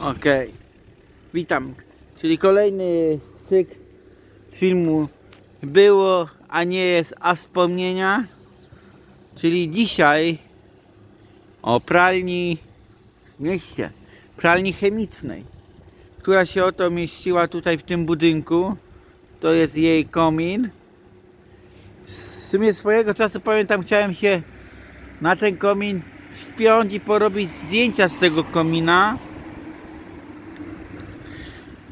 Okej. Witam. Czyli kolejny cykl filmu było, a nie jest, a wspomnienia. Czyli dzisiaj o pralni w mieście, pralni chemicznej, która się oto mieściła tutaj w tym budynku. To jest jej komin. W sumie swojego czasu pamiętam, chciałem się na ten komin wpiąć i porobić zdjęcia z tego komina.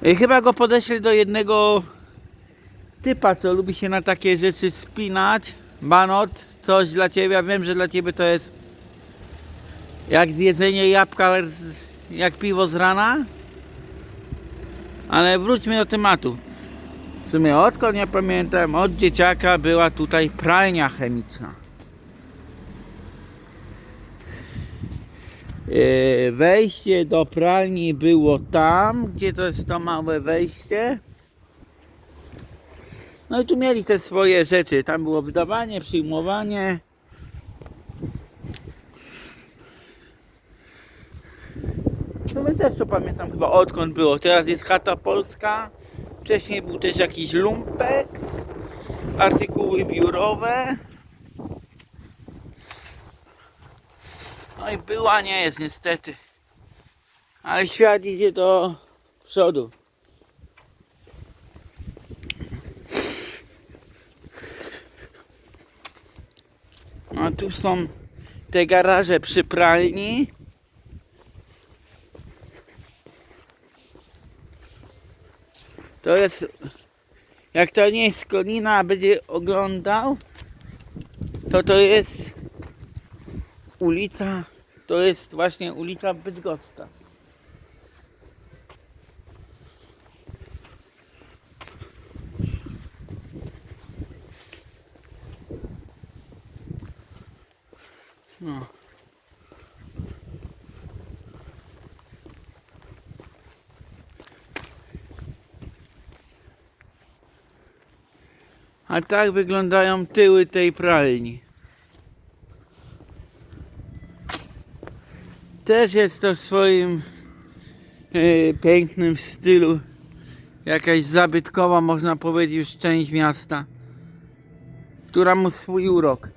I chyba go podeślę do jednego typa, co lubi się na takie rzeczy spinać. Banot, coś dla ciebie. Ja wiem, że dla ciebie to jest jak zjedzenie jabłka, jak piwo z rana. Ale wróćmy do tematu. W sumie odkąd ja pamiętam, od dzieciaka była tutaj pralnia chemiczna. Wejście do pralni było tam, gdzie to jest to małe wejście. No i tu mieli te swoje rzeczy. Tam było wydawanie, przyjmowanie. W sumie też to pamiętam chyba odkąd było. Teraz jest chata polska. Wcześniej był też jakiś lumpek. Artykuły biurowe. No i była, nie jest niestety. Ale świat idzie do przodu. A tu są te garaże przy pralni. To jest, jak to nie jest Konina, będzie oglądał, to to jest ulica, to jest właśnie ulica Bydgoska. No. A tak wyglądają tyły tej pralni. Też jest to w swoim e, pięknym stylu. Jakaś zabytkowa, można powiedzieć, już część miasta, która ma swój urok.